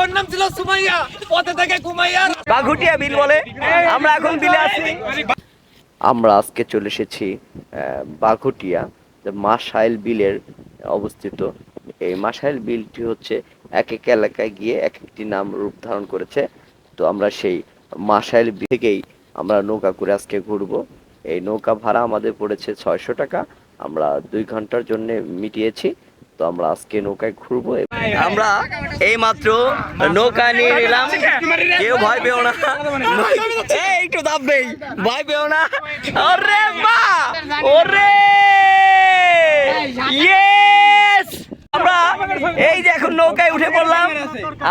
ওর নাম ছিল সুমাইয়া পথে থেকে ঘুমাইয়া বাঘুটিয়া বিল বলে আমরা এখন বিলে আছি। আমরা আজকে চলে এসেছি বাঘুটিয়া মাসাইল বিলের অবস্থিত। এই মাসাইল বিলটি হচ্ছে এক এক এলাকায় গিয়ে এক একটি নাম রূপ ধারণ করেছে। তো আমরা সেই মাসাইল বিল থেকেই আমরা নৌকা করে আজকে ঘুরবো। এই নৌকা ভাড়া আমাদের পড়েছে ছয়শো টাকা। আমরা দুই ঘণ্টার জন্য মিটিয়েছি। তো আমরা আজকে নৌকায় ঘুরবো আমরা এই মাত্র নৌকা নিয়ে নিলাম। কেউ ভয় পেও না। একটু একটু দাববেই ভয় পেও না। ওরে বা ওরে! আমরা এই যে এখন নৌকায় উঠে পড়লাম।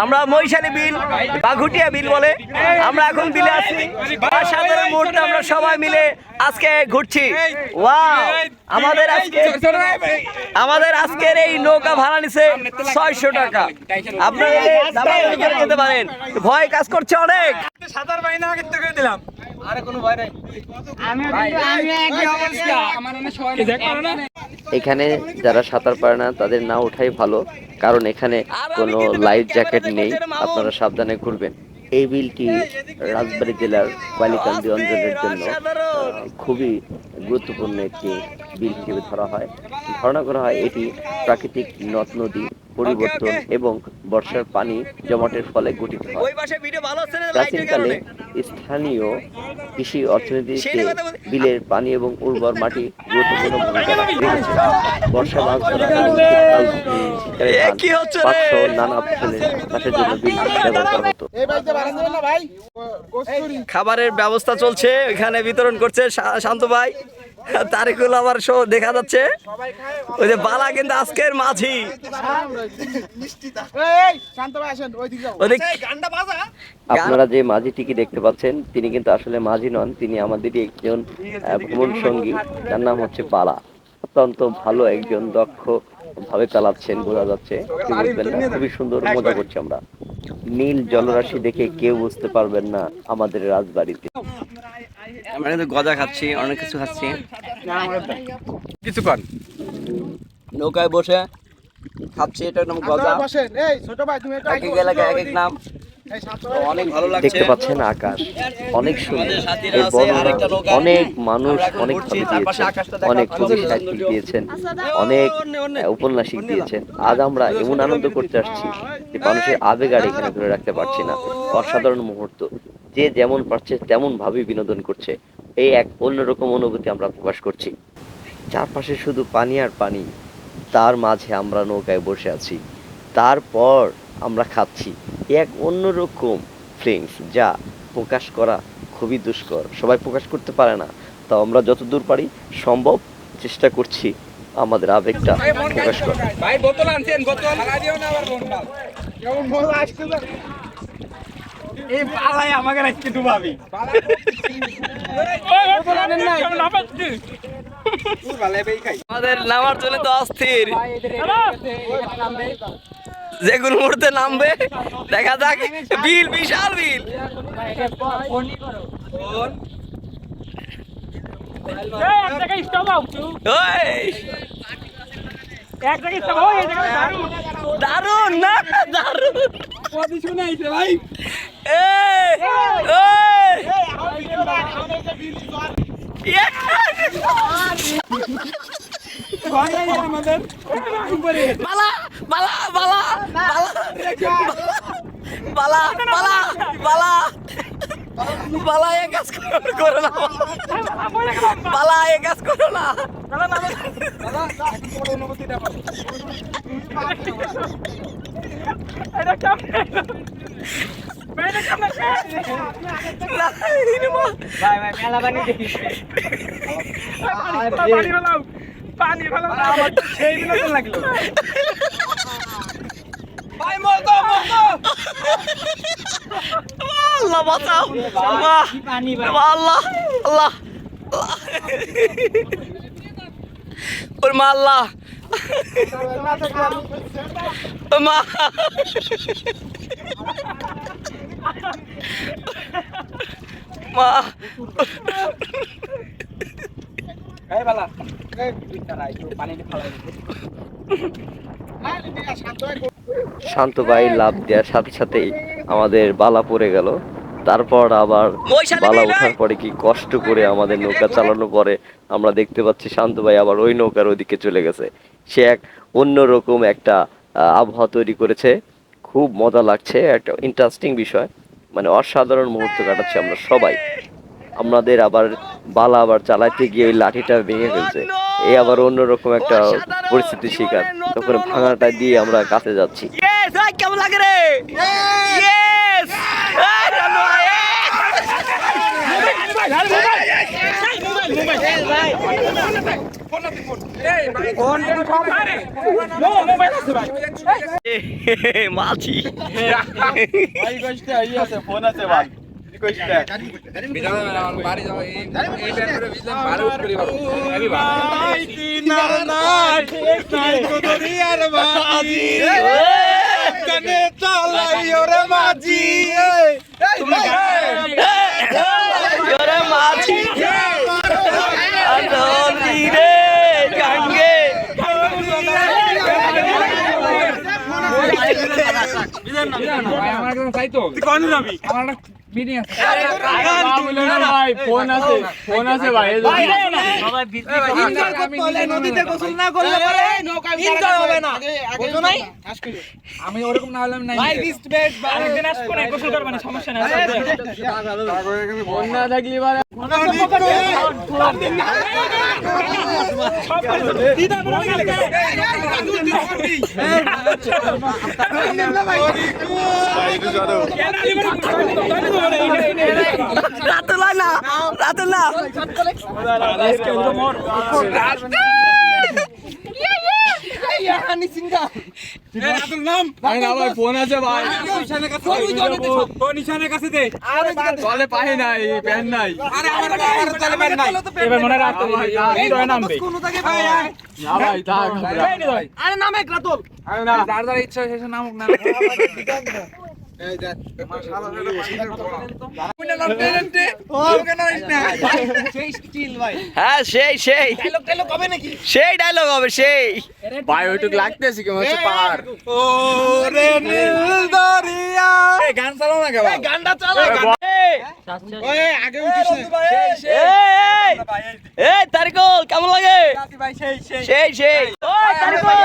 আমরা মহিষালী বিল বাঘুটিয়া বিল বলে আমরা এখন বিলে আছি। সাধারণ মুহূর্তে আমরা সবাই মিলে আজকে ঘুরছি। ওয়াও আমাদের আজকে আমাদের আজকের এই নৌকা ভাড়া নিছে ছয়শো টাকা। আপনারা যেতে পারেন। ভয় কাজ করছে অনেক। সাঁতার পাই না কিন্তু করে দিলাম। আরে কোনো ভয় নাই। এখানে যারা সাঁতার পারে না, তাদের না ওঠাই ভালো। কারণ এখানে কোনো লাইফ জ্যাকেট নেই। আপনারা সাবধানে ঘুরবেন। এই বিলটি রাজবাড়ী জেলার বালিকান্দি অঞ্চলের জন্য খুবই গুরুত্বপূর্ণ একটি বিল হিসেবে ধরা হয়। ধারণা করা হয় এটি প্রাকৃতিক নদ নদী পরিবর্তন এবং বর্ষার পানি জমাটের ফলে গঠিত হয়। প্রাচীনকালে স্থানীয় কৃষি অর্থনীতিতে বিলের পানি এবং উর্বর মাটি গুরুত্বপূর্ণ ভূমিকা রেখেছে। বর্ষা মাছ ধরা সহ নানা ফসলের চাষের জন্য বিল ব্যবহার করা হতো। খাবারের ব্যবস্থা চলছে এখানে বিতরণ করছে শান্ত ভাই। তারিকুল আমার শো দেখা যাচ্ছে। ওই যে বালা কিন্তু আজকের মাঝি। আপনারা যে মাঝিটিকে দেখতে পাচ্ছেন তিনি কিন্তু আসলে মাঝি নন তিনি আমাদেরই একজন ভ্রমণ সঙ্গী। তার নাম হচ্ছে বালা। অত্যন্ত ভালো একজন দক্ষ ভাবে চালাচ্ছেন বোঝা যাচ্ছে। খুবই সুন্দর মজা করছি আমরা। নীল জলরাশি দেখে কেউ বুঝতে পারবেন না আমাদের রাজবাড়িতে। আমরা কিন্তু গজা খাচ্ছি অনেক কিছু খাচ্ছি। কিছু কর নৌকায় বসে খাচ্ছি এটা নাম গজা। এক এক এলাকায় এক এক নাম। দেখতে পাচ্ছেন আকাশ অনেক সুন্দর। এর বর্ণনা অনেক মানুষ অনেক দিয়েছেন অনেক কবি সাহিত্যিক দিয়েছেন অনেক উপন্যাসিক দিয়েছেন। আজ আমরা এমন আনন্দ করতে আসছি যে মানুষের আবেগ আর এখানে ধরে রাখতে পারছি না। অসাধারণ মুহূর্ত। যে যেমন পারছে তেমন ভাবে বিনোদন করছে। এই এক অন্যরকম অনুভূতি আমরা প্রকাশ করছি। চারপাশে শুধু পানি আর পানি। তার মাঝে আমরা নৌকায় বসে আছি। তারপর আমরা খাচ্ছি। এক অন্যরকম ফিলিংস যা প্রকাশ করা খুবই দুষ্কর। সবাই প্রকাশ করতে পারে না। তা আমরা যতদূর পারি সম্ভব চেষ্টা করছি আমাদের আবেগটা প্রকাশ করা। ভাই বোতল আনছেন বোতল। দিও না আবার এই পালাই আমাকে রাখতে ডুবাবি। বোতল আনেন না আমাদের নামার জন্য তো অস্থির। যেগুলো মুহূর্তে নামবে দেখা যাক। বিল বিশাল বিল। না দারুণ ভাই। ঘরে আমাদের। উপরে বালা বালা বালা বালা। বালা বালা বালা। এ কাজ করো না। বালা এ কাজ করো না। ভাই ভাই মেলা বানিয়ে দেখিস। পানি ফেলা লাগল। মা শান্ত ভাই লাভ দেওয়ার সাথে সাথেই আমাদের বালা পড়ে গেল। তারপর আবার বালা ওঠার পরে কি কষ্ট করে আমাদের নৌকা চালানোর পরে আমরা দেখতে পাচ্ছি শান্ত ভাই আবার ওই নৌকার ওদিকে চলে গেছে। সে এক অন্যরকম একটা আবহাওয়া তৈরি করেছে। খুব মজা লাগছে একটা ইন্টারেস্টিং বিষয়। মানে অসাধারণ মুহূর্ত কাটাচ্ছি আমরা সবাই। আমাদের আবার বালা আবার চালাইতে গিয়ে ওই লাঠিটা ভেঙে ফেলছে। এই আবার অন্যরকম একটা পরিস্থিতির শিকার তখন ভাঙাটা দিয়ে আমরা কাছে যাচ্ছি ভাই কেমন লাগে রে মাছি এই এই ব্যান করে বুঝলাম বারো করে ওরে মাছি রে গাঙ্গে আমার একদম তাই তো তুই কোন যাবি? আমার মিটিং আছে নদীতে গোসল না করলে নৌকা হবে না আমি ওরকম না হলে আমি নাই ভাই আরেকদিন আসব না গোসল করবে না সমস্যা নাই বন্যা থাকলে এবার রাতুলা না রাতুলা ফোন আছে ভাই নিশানের কাছে দে চলে পাই নাই প্যান নাই আরে আমার আমার চলে প্যান নাই এবার মনে রাখতে হবে নামবে ভাই থাক আরে নামে রাতুল যার যার ইচ্ছা শেষে নামুক না হ্যাঁ। সেই সেই সেই। ডায়লগ হবে সেই ভাই ওইটুক লাগতেছে কি হচ্ছে পাহাড়? ও রে নীল। দরিয়া গান চালাও না কেন? গানটা চালাও। আগে উঠিস এই তারিকুল কেমন লাগে? সেই সেই। সেই সেই। ওই তারিকুল।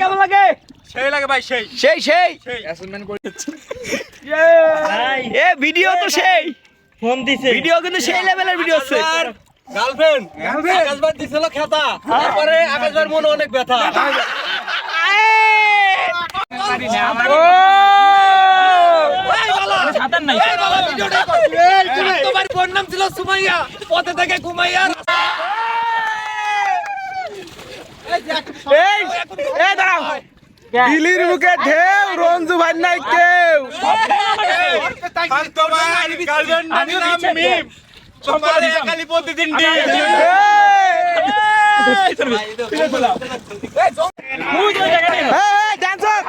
কেমন লাগে? সেই লাগে ভাই সেই। সেই সেই। এ ভিডিও তো সেই। ফোন দিছে। ভিডিও কিন্তু সেই লেভেলের ভিডিও আছে। গার্লফ্রেন্ড আকাশবার দিছিল খেতা। তারপরে আকাশবার মনে অনেক ব্যথা। সুমাইয়া পথে থেকে ঘুমাইয়া এই দাঁড়াও। বিলির মুখে ঢেউ রঞ্জু ভাই নাই কেউ প্রতিদিন ডান্সার